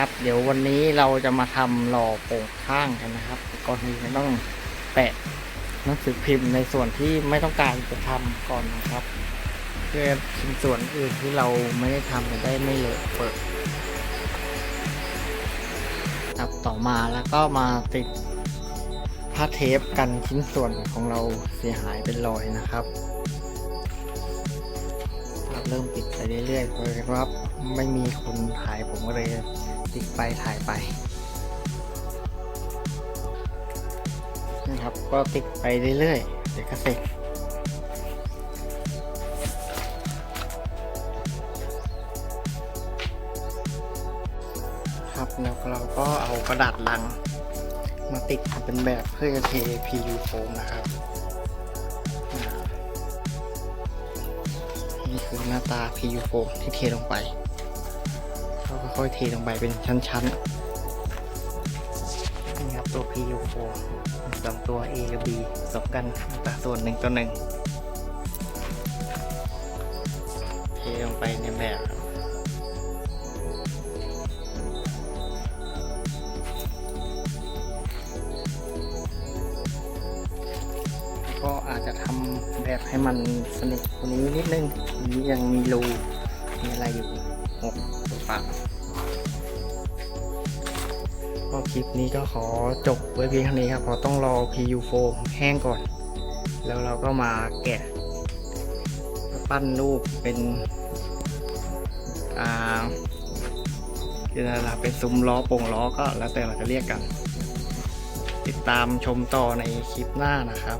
ครับ เดี๋ยววันนี้เราจะมาทำหล่อโป่งข้างกันนะครับก่อนอื่นเราต้องแปะหนังสือพิมพ์ในส่วนที่ไม่ต้องการจะทำก่อนนะครับ เพื่อชิ้นส่วนอื่นที่เราไม่ได้ทำจะได้ไม่เลอะเปิดครับต่อมาแล้วก็มาติดผ้าเทปกันชิ้นส่วนของเราเสียหายเป็นรอยนะครับเริ่มติดไปเรื่อยๆเพราะว่าไม่มีคนถ่ายผมก็เลย ติดไปถ่ายไปนะครับ ก็ติดไปเรื่อยๆ เดี๋ยวก็เสร็จครับแล้วเราก็เอากระดาษลัง มาติดเป็นแบบเพื่อจะเท PU โฟมนะครับ นี่คือหน้าตา PU โฟมที่เทลงไป ค่อยเทลงไปเป็นชั้นๆนี่ครับตัว PU โฟมสองตัว A กับ B ผสมกันอัตราส่วนหนึ่งต่อหนึ่งเทลงไปในแบบครับก็อาจจะทำแบบให้มันสนิทกว่านี้นิดนึงอันนี้ยังมีรูมีอะไรอยู่ หกตัวปากก็คลิปนี้ก็ขอจบไว้เพียงเท่านี้ครับเพราะต้องรอ PU โฟมแห้งก่อน แล้วเราก็มาแกะ ปั้นรูปเป็นอ่าคืออะไรล่ะเป็นซุ้มล้อโป่งล้อก็แล้วแต่เราจะเรียกกัน ติดตามชมต่อในคลิปหน้านะครับ